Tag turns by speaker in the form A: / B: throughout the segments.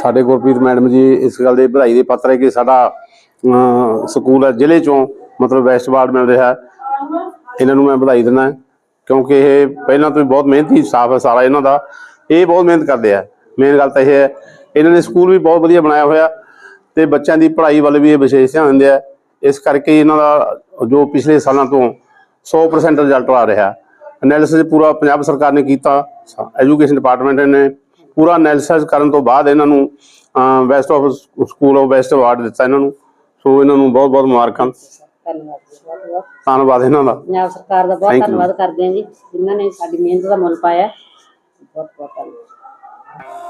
A: ਸਾਡੇ ਗੁਰਪ੍ਰੀਤ ਮੈਡਮ ਜੀ ਇਸ ਗੱਲ ਦੇ ਵਧਾਈ ਦੇ ਪਾਤਰ ਹੈ ਕਿ ਸਾਡਾ ਸਕੂਲ ਹੈ, ਜ਼ਿਲ੍ਹੇ ਚੋਂ ਮਤਲਬ ਵੈਸਟ ਵਾਰਡ ਮਿਲ ਰਿਹਾ ਇਹਨਾਂ ਨੂੰ ਮੈਂ ਵਧਾਈ ਦਿੰਦਾ ਕਿਉਂਕਿ ਇਹ ਪਹਿਲਾਂ ਤੋਂ ਹੀ ਬਹੁਤ ਮਿਹਨਤੀ ਸਟਾਫ ਹੈ ਸਾਰਾ ਇਹਨਾਂ ਦਾ। ਇਹ ਬਹੁਤ ਮਿਹਨਤ ਕਰਦੇ ਆ। ਮੇਨ ਗੱਲ ਤਾਂ ਇਹ ਹੈ, ਇਹਨਾਂ ਨੇ ਸਕੂਲ ਵੀ ਬਹੁਤ ਵਧੀਆ ਬਣਾਇਆ ਹੋਇਆ ਤੇ ਬੱਚਿਆਂ ਦੀ ਪੜ੍ਹਾਈ ਵੱਲ ਵੀ ਇਹ ਵਿਸ਼ੇਸ਼ ਧਿਆਨ ਦਿੰਦੇ ਆ। ਇਸ ਕਰਕੇ ਇਹਨਾਂ ਦਾ ਜੋ ਪਿਛਲੇ ਸਾਲਾਂ ਤੋਂ 100% ਰਿਜ਼ਲਟ ਆ ਰਿਹਾ। ਐਨਾਲਿਸਿਸ ਪੂਰਾ ਪੰਜਾਬ ਸਰਕਾਰ ਨੇ ਕੀਤਾ। ਐਜੂਕੇਸ਼ਨ ਡਿਪਾਰਟਮੈਂਟ ਨੇ ਪੂਰਾ ਐਨਾਲਿਸਿਸ ਕਰਨ ਤੋਂ ਬਾਅਦ ਇਹਨਾਂ ਨੂੰ best of school of best award ਦਿੱਤਾ ਇਹਨਾਂ ਨੂੰ। ਸੋ ਇਹਨਾਂ ਨੂੰ ਬਹੁਤ ਬਹੁਤ ਮੁਬਾਰਕਾਂ।
B: ਧੰਨਵਾਦ
A: ਇਹਨਾਂ ਦਾ।
B: ਪੰਜਾਬ ਸਰਕਾਰ ਦਾ ਬਹੁਤ. ਧੰਨਵਾਦ ਕਰਦੇ ਹਾਂ ਜੀ ਜਿਨ੍ਹਾਂ ਨੇ ਸਾਡੀ ਮਿਹਨਤ ਦਾ ਮੁੱਲ ਪਾਇਆ। ਬਹੁਤ ਬਹੁਤ ਧੰਨਵਾਦ।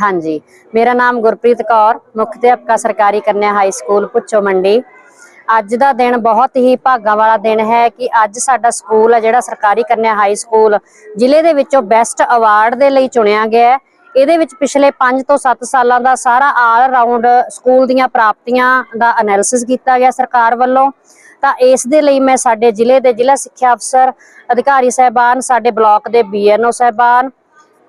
B: ਹਾਂਜੀ। ਮੇਰਾ ਨਾਮ ਗੁਰਪ੍ਰੀਤ ਕੌਰ, ਮੁੱਖ ਅਧਿਆਪਕਾ ਸਰਕਾਰੀ ਕੰਨਿਆ ਹਾਈ ਸਕੂਲ ਪੁੱਛੋ ਮੰਡੀ। ਅੱਜ ਦਾ ਦਿਨ ਬਹੁਤ ਹੀ ਭਾਗਾਂ ਵਾਲਾ ਦਿਨ ਹੈ ਕਿ ਅੱਜ ਸਾਡਾ ਸਕੂਲ ਹੈ ਜਿਹੜਾ ਸਰਕਾਰੀ ਕੰਨਿਆ ਹਾਈ ਸਕੂਲ ਜ਼ਿਲ੍ਹੇ ਦੇ ਵਿੱਚੋਂ ਬੈਸਟ ਅਵਾਰਡ ਦੇ ਲਈ ਚੁਣਿਆ ਗਿਆ ਹੈ। ਇਹਦੇ ਵਿੱਚ ਪਿਛਲੇ 5 ਤੋਂ 7 ਸਾਲਾਂ ਦਾ ਸਾਰਾ ਆਲ ਰਾਉਂਡ ਸਕੂਲ ਦੀਆਂ ਪ੍ਰਾਪਤੀਆਂ ਦਾ ਐਨਾਲਿਸਿਸ ਕੀਤਾ ਗਿਆ ਸਰਕਾਰ ਵੱਲੋਂ। ਤਾਂ ਇਸ ਦੇ ਲਈ ਮੈਂ ਸਾਡੇ ਜ਼ਿਲ੍ਹੇ ਦੇ ਜ਼ਿਲ੍ਹਾ ਸਿੱਖਿਆ ਅਫਸਰ, ਅਧਿਕਾਰੀ ਸਹਿਬਾਨ, ਸਾਡੇ ਬਲਾਕ ਦੇ ਬੀਐਨਓ ਸਹਿਬਾਨ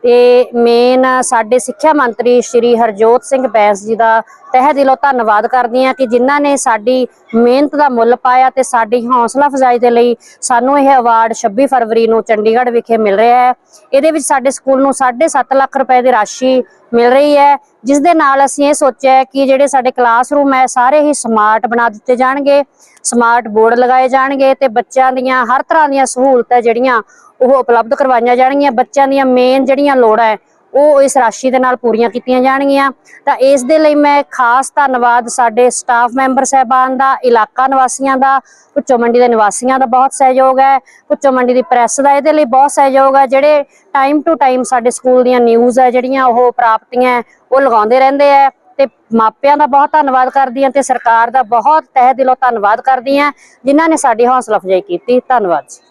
B: ਤੇ ਮੇਨ ਸਾਡੇ ਸਿੱਖਿਆ ਮੰਤਰੀ ਸ਼੍ਰੀ ਹਰਜੋਤ ਸਿੰਘ ਬੈਂਸ ਜੀ ਦਾ ਤਹਿ ਦਿਲੋਂ ਧੰਨਵਾਦ ਕਰਦੀ ਹਾਂ ਕਿ ਜਿਨ੍ਹਾਂ ਨੇ ਸਾਡੀ ਮਿਹਨਤ ਦਾ ਮੁੱਲ ਪਾਇਆ ਤੇ ਸਾਡੀ ਹੌਸਲਾ ਅਫਜ਼ਾਈ ਦੇ ਲਈ ਸਾਨੂੰ ਇਹ ਅਵਾਰਡ 26 ਫਰਵਰੀ ਨੂੰ ਚੰਡੀਗੜ੍ਹ ਵਿਖੇ ਮਿਲ ਰਿਹਾ ਹੈ। ਇਹਦੇ ਵਿੱਚ ਸਾਡੇ ਸਕੂਲ ਨੂੰ 7.5 ਲੱਖ ਰੁਪਏ ਦੀ ਰਾਸ਼ੀ ਮਿਲ ਰਹੀ ਹੈ, ਜਿਸ ਦੇ ਨਾਲ ਅਸੀਂ ਇਹ ਸੋਚਿਆ ਕਿ ਜਿਹੜੇ ਸਾਡੇ ਕਲਾਸਰੂਮ ਹੈ, ਸਾਰੇ ਹੀ ਸਮਾਰਟ ਬਣਾ ਦਿੱਤੇ ਜਾਣਗੇ ਸਮਾਰਟ ਬੋਰਡ ਲਗਾਏ ਜਾਣਗੇ ਤੇ ਬੱਚਿਆਂ ਦੀਆਂ ਹਰ ਤਰ੍ਹਾਂ ਦੀਆਂ ਸਹੂਲਤਾਂ ਜਿਹੜੀਆਂ ਉਹ ਉਪਲਬਧ ਕਰਵਾਈਆਂ ਜਾਣਗੀਆਂ। ਬੱਚਿਆਂ ਦੀਆਂ ਮੇਨ ਜਿਹੜੀਆਂ ਲੋੜਾਂ ਹੈ ਉਹ ਇਸ ਰਾਸ਼ੀ ਦੇ ਨਾਲ ਪੂਰੀਆਂ ਕੀਤੀਆਂ ਜਾਣਗੀਆਂ। ਤਾਂ ਇਸ ਦੇ ਲਈ ਮੈਂ ਖਾਸ ਧੰਨਵਾਦ ਸਾਡੇ ਸਟਾਫ ਮੈਂਬਰ ਸਹਿਬਾਨ ਦਾ, ਇਲਾਕਾ ਨਿਵਾਸੀਆਂ ਦਾ, ਭੁੱਚੋ ਮੰਡੀ ਦੇ ਨਿਵਾਸੀਆਂ ਦਾ ਬਹੁਤ ਸਹਿਯੋਗ ਹੈ ਭੁੱਚੋ ਮੰਡੀ ਦੀ ਪ੍ਰੈਸ ਦਾ ਇਹਦੇ ਲਈ ਬਹੁਤ ਸਹਿਯੋਗ ਹੈ ਜਿਹੜੇ ਟਾਈਮ ਟੂ ਟਾਈਮ ਸਾਡੇ ਸਕੂਲ ਦੀਆਂ ਨਿਊਜ਼ ਹੈ ਜਿਹੜੀਆਂ ਉਹ ਪ੍ਰਾਪਤੀਆਂ ਉਹ ਲਗਾਉਂਦੇ ਰਹਿੰਦੇ ਆ ਤੇ ਮਾਪਿਆਂ ਦਾ ਬਹੁਤ ਧੰਨਵਾਦ ਕਰਦੀ ਹਾਂ ਤੇ ਸਰਕਾਰ ਦਾ ਬਹੁਤ ਤਹਿ ਦਿਲੋਂ ਧੰਨਵਾਦ ਕਰਦੀ ਹਾਂ ਜਿਨ੍ਹਾਂ ਨੇ ਸਾਡੀ ਹੌਸਲਾ ਅਫਜ਼ਾਈ ਕੀਤੀ। ਧੰਨਵਾਦ ਜੀ।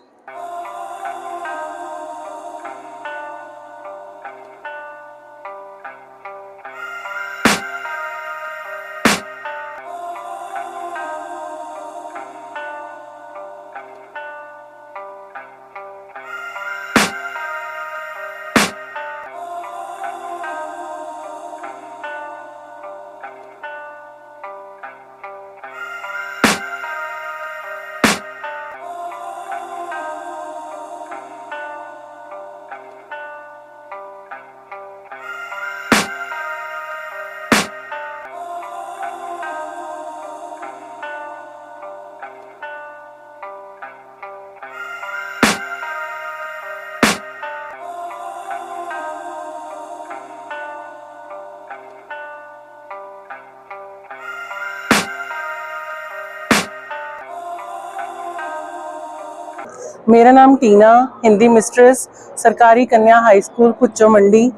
C: ਮੇਰਾ ਨਾਮ ਟੀਨਾ, ਹਿੰਦੀ ਮਿਸਟਰਸ, ਸਰਕਾਰੀ ਕੰਨਿਆ ਹਾਈ ਸਕੂਲ ਪੁੱਚੋ ਮੰਡੀ।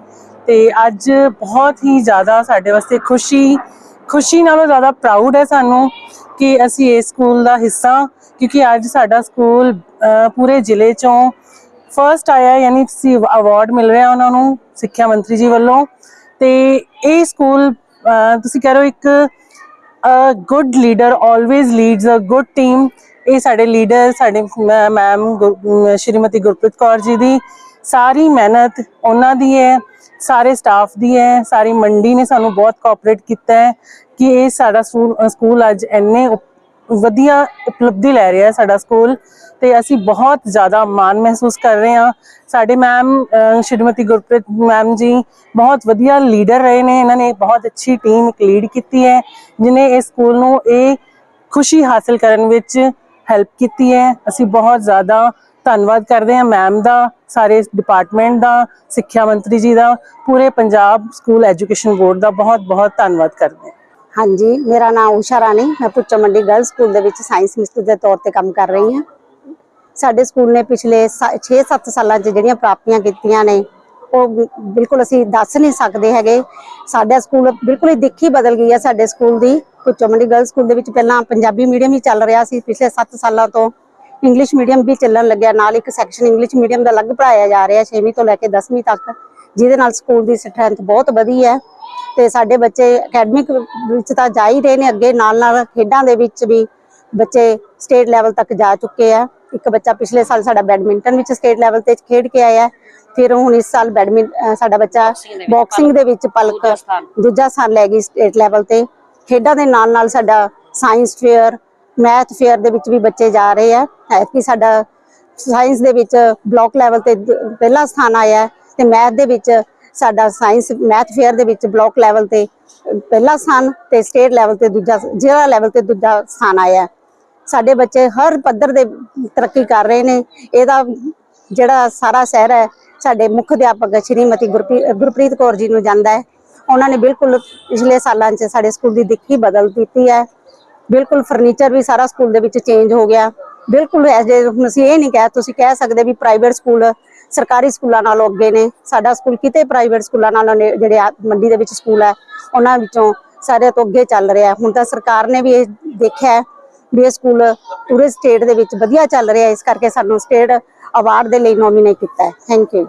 C: ਤੇ ਅੱਜ ਬਹੁਤ ਹੀ ਜ਼ਿਆਦਾ ਸਾਡੇ ਵਾਸਤੇ ਖੁਸ਼ੀ ਖੁਸ਼ੀ ਨਾਲੋਂ ਜ਼ਿਆਦਾ ਪ੍ਰਾਊਡ ਹੈ ਸਾਨੂੰ ਕਿ ਅਸੀਂ ਇਸ ਸਕੂਲ ਦਾ ਹਿੱਸਾ, ਕਿਉਂਕਿ ਅੱਜ ਸਾਡਾ ਸਕੂਲ ਪੂਰੇ ਜ਼ਿਲ੍ਹੇ ਚੋਂ ਫਰਸਟ ਆਇਆ, ਯਾਨੀ ਸੀ ਅਵਾਰਡ ਮਿਲ ਰਿਹਾ ਉਹਨਾਂ ਨੂੰ, ਸਿੱਖਿਆ ਮੰਤਰੀ ਜੀ ਵੱਲੋਂ। ਤੇ ਇਹ ਸਕੂਲ ਤੁਸੀਂ ਕਹਿ ਰਹੇ ਹੋ ਇੱਕ a good leader, always leads a good team ਇਹ ਸਾਡੇ ਲੀਡਰ ਸਾਡੇ ਮੈਮ ਸ਼੍ਰੀਮਤੀ ਗੁਰਪ੍ਰੀਤ ਕੌਰ ਜੀ ਦੀ ਸਾਰੀ ਮਿਹਨਤ ਉਹਨਾਂ ਦੀ ਹੈ, ਸਾਰੇ ਸਟਾਫ ਦੀ ਹੈ, ਸਾਰੀ ਮੰਡੀ ਨੇ ਸਾਨੂੰ ਬਹੁਤ ਕੋਆਪਰੇਟ ਕੀਤਾ ਹੈ ਕਿ ਇਹ ਸਾਡਾ ਸਕੂਲ ਸਕੂਲ ਅੱਜ ਇੰਨੇ ਉਪ- ਵਧੀਆ ਉਪਲਬਧੀ ਲੈ ਰਿਹਾ ਹੈ ਸਾਡਾ ਸਕੂਲ ਤੇ ਅਸੀਂ ਬਹੁਤ ਜ਼ਿਆਦਾ ਮਾਣ ਮਹਿਸੂਸ ਕਰ ਰਹੇ ਹਾਂ। ਸਾਡੇ ਮੈਮ ਸ਼੍ਰੀਮਤੀ ਗੁਰਪ੍ਰੀਤ ਮੈਮ ਜੀ ਬਹੁਤ ਵਧੀਆ ਲੀਡਰ ਰਹੇ ਨੇ, ਇਹਨਾਂ ਨੇ ਬਹੁਤ ਅੱਛੀ ਟੀਮ ਇੱਕ ਲੀਡ ਕੀਤੀ ਹੈ, ਜਿਨੇ ਇਸ ਸਕੂਲ ਨੂੰ ਇਹ ਖੁਸ਼ੀ ਹਾਸਲ ਕਰਨ ਵਿੱਚ ਹੈਲਪ ਕੀਤੀ ਹੈ। ਅਸੀਂ ਬਹੁਤ ਜ਼ਿਆਦਾ ਧੰਨਵਾਦ ਕਰਦੇ ਹਾਂ ਮੈਮ ਦਾ, ਸਾਰੇ ਡਿਪਾਰਟਮੈਂਟ ਦਾ, ਸਿੱਖਿਆ ਮੰਤਰੀ ਜੀ ਦਾ, ਪੂਰੇ ਪੰਜਾਬ ਸਕੂਲ ਐਜੂਕੇਸ਼ਨ ਬੋਰਡ ਦਾ ਬਹੁਤ ਬਹੁਤ ਧੰਨਵਾਦ ਕਰਦੇ ਹਾਂ।
D: ਹਾਂਜੀ, ਮੇਰਾ ਨਾਮ ਊਸ਼ਾ ਰਾਣੀ, ਮੈਂ ਪੁੱਚੋ ਮੰਡੀ ਗਰਲ ਸਕੂਲ ਦੇ ਵਿੱਚ ਸਾਇੰਸ ਮਿਸਟਰ ਦੇ ਤੌਰ ਤੇ ਕੰਮ ਕਰ ਰਹੀ ਹਾਂ। ਸਾਡੇ ਸਕੂਲ ਨੇ ਪਿਛਲੇ 6-7 ਸਾਲਾਂ 'ਚ ਜਿਹੜੀਆਂ ਪ੍ਰਾਪਤੀਆਂ ਕੀਤੀਆਂ ਨੇ ਉਹ ਬਿਲਕੁਲ ਅਸੀਂ ਦੱਸ ਨਹੀਂ ਸਕਦੇ ਹੈਗੇ। ਸਾਡਾ ਸਕੂਲ ਬਿਲਕੁਲ ਹੀ ਦਿੱਖ ਹੀ ਬਦਲ ਗਈ ਹੈ ਸਾਡੇ ਸਕੂਲ ਦੀ। ਪੁੱਚੋ ਗਰਲ ਸਕੂਲ ਦੇ ਵਿੱਚ ਪਹਿਲਾਂ ਪੰਜਾਬੀ ਮੀਡੀਅਮ ਹੀ ਚੱਲ ਰਿਹਾ ਸੀ, ਪਿਛਲੇ 7 ਸਾਲਾਂ ਤੋਂ ਇੰਗਲਿਸ਼ ਮੀਡੀਅਮ ਵੀ ਚੱਲਣ ਲੱਗਿਆ। ਨਾਲ ਇੱਕ ਸੈਕਸ਼ਨ ਇੰਗਲਿਸ਼ ਮੀਡੀਅਮ ਦਾ ਅਲੱਗ ਪੜਾਇਆ ਜਾ ਰਿਹਾ 6ਵੀਂ ਤੋਂ ਲੈ ਕੇ 10ਵੀਂ ਤੱਕ, ਜਿਹਦੇ ਨਾਲ ਸਕੂਲ ਦੀ ਸਟਰੈਂਥ ਬਹੁਤ ਵਧੀ ਹੈ। ਤੇ ਸਾਡੇ ਬੱਚੇ ਅਕੈਡਮਿਕ ਵਿੱਚ ਤਾਂ ਜਾ ਹੀ ਰਹੇ ਨੇ ਅੱਗੇ ਨਾਲ ਨਾਲ ਖੇਡਾਂ ਦੇ ਵਿੱਚ ਵੀ ਬੱਚੇ ਸਟੇਟ ਲੈਵਲ ਤੱਕ ਜਾ ਚੁੱਕੇ ਆ। ਇੱਕ ਬੱਚਾ ਪਿਛਲੇ ਸਾਲ ਸਾਡਾ ਬੈਡਮਿੰਟਨ ਵਿੱਚ ਸਟੇਟ ਲੈਵਲ ਤੇ ਖੇਡ ਕੇ ਆਇਆ। ਫਿਰ ਹੁਣ ਇਸ ਸਾਲ ਬੈਡਮਿੰਟਨ ਸਾਡਾ ਬੱਚਾ ਬਾਕਸਿੰਗ ਦੇ ਵਿੱਚ ਪਲਕ ਦੂਜਾ ਸਥਾਨ। ਲੈ ਗਈ ਸਟੇਟ ਲੈਵਲ ਤੇ। ਖੇਡਾਂ ਦੇ ਨਾਲ ਨਾਲ ਸਾਡਾ ਸਾਇੰਸ ਫੇਅਰ ਮੈਥ ਫੇਅਰ ਦੇ ਵਿੱਚ ਵੀ ਬੱਚੇ ਜਾ ਰਹੇ ਆ। ਐਤਕੀ ਸਾਡਾ ਸਾਇੰਸ ਦੇ ਵਿੱਚ ਬਲਾਕ ਲੈਵਲ ਤੇ ਪਹਿਲਾ ਸਥਾਨ ਆਇਆ ਤੇ ਮੈਥ ਦੇ ਵਿੱਚ ਸਾਡਾ ਸਾਇੰਸ ਮੈਥ ਫੇਅਰ ਦੇ ਵਿੱਚ ਬਲਾਕ ਲੈਵਲ ਤੇ ਪਹਿਲਾ ਸਥਾਨ ਤੇ ਸਟੇਟ ਲੈਵਲ ਤੇ ਦੂਜਾ ਜ਼ਿਲ੍ਹਾ ਲੈਵਲ ਤੇ ਦੂਜਾ ਸਥਾਨ ਆਇਆ। ਸਾਡੇ ਬੱਚੇ ਹਰ ਪੱਧਰ ਦੇ ਤਰੱਕੀ ਕਰ ਰਹੇ ਨੇ। ਇਹਦਾ ਜਿਹੜਾ ਸਾਰਾ ਸ਼ਹਿਰ ਹੈ ਸਾਡੇ ਮੁੱਖ ਅਧਿਆਪਕ ਸ਼੍ਰੀਮਤੀ ਗੁਰਪ੍ਰੀਤ ਕੌਰ ਜੀ ਨੂੰ ਜਾਂਦਾ ਹੈ। ਉਹਨਾਂ ਨੇ ਬਿਲਕੁਲ ਪਿਛਲੇ ਸਾਲਾਂ 'ਚ ਸਾਡੇ ਸਕੂਲ ਦੀ ਦਿੱਖੀ ਬਦਲ ਦਿੱਤੀ ਹੈ। ਬਿਲਕੁਲ ਫਰਨੀਚਰ ਵੀ ਸਾਰਾ ਸਕੂਲ ਦੇ ਵਿੱਚ ਚੇਂਜ ਹੋ ਗਿਆ। ਬਿਲਕੁਲ ਐਜੇ ਹੁਣ ਅਸੀਂ ਇਹ ਨਹੀਂ ਕਹਿ, ਤੁਸੀਂ ਕਹਿ ਸਕਦੇ ਵੀ ਪ੍ਰਾਈਵੇਟ ਸਕੂਲ ਸਰਕਾਰੀ ਸਕੂਲਾਂ ਨਾਲੋਂ ਅੱਗੇ ਨੇ। ਸਾਡਾ ਸਕੂਲ ਕਿਤੇ ਪ੍ਰਾਈਵੇਟ ਸਕੂਲਾਂ ਨਾਲੋਂ ਜਿਹੜੇ ਮੰਡੀ ਦੇ ਵਿੱਚ ਸਕੂਲ ਹੈ, ਉਹਨਾਂ ਵਿੱਚੋਂ ਸਾਰੇ ਤੋਂ ਅੱਗੇ ਚੱਲ ਰਿਹਾ ਹੁਣ ਤਾਂ ਸਰਕਾਰ ਨੇ ਵੀ ਇਹ ਦੇਖਿਆ ਵੀ ਇਹ ਸਕੂਲ ਪੂਰੇ ਸਟੇਟ ਦੇ ਵਿੱਚ ਵਧੀਆ ਚੱਲ ਰਿਹਾ ਇਸ ਕਰਕੇ ਸਾਨੂੰ ਸਟੇਟ ਅਵਾਰਡ ਦੇ ਲਈ ਨੋਮੀਨੇਟ ਕੀਤਾ ਹੈ। Thank you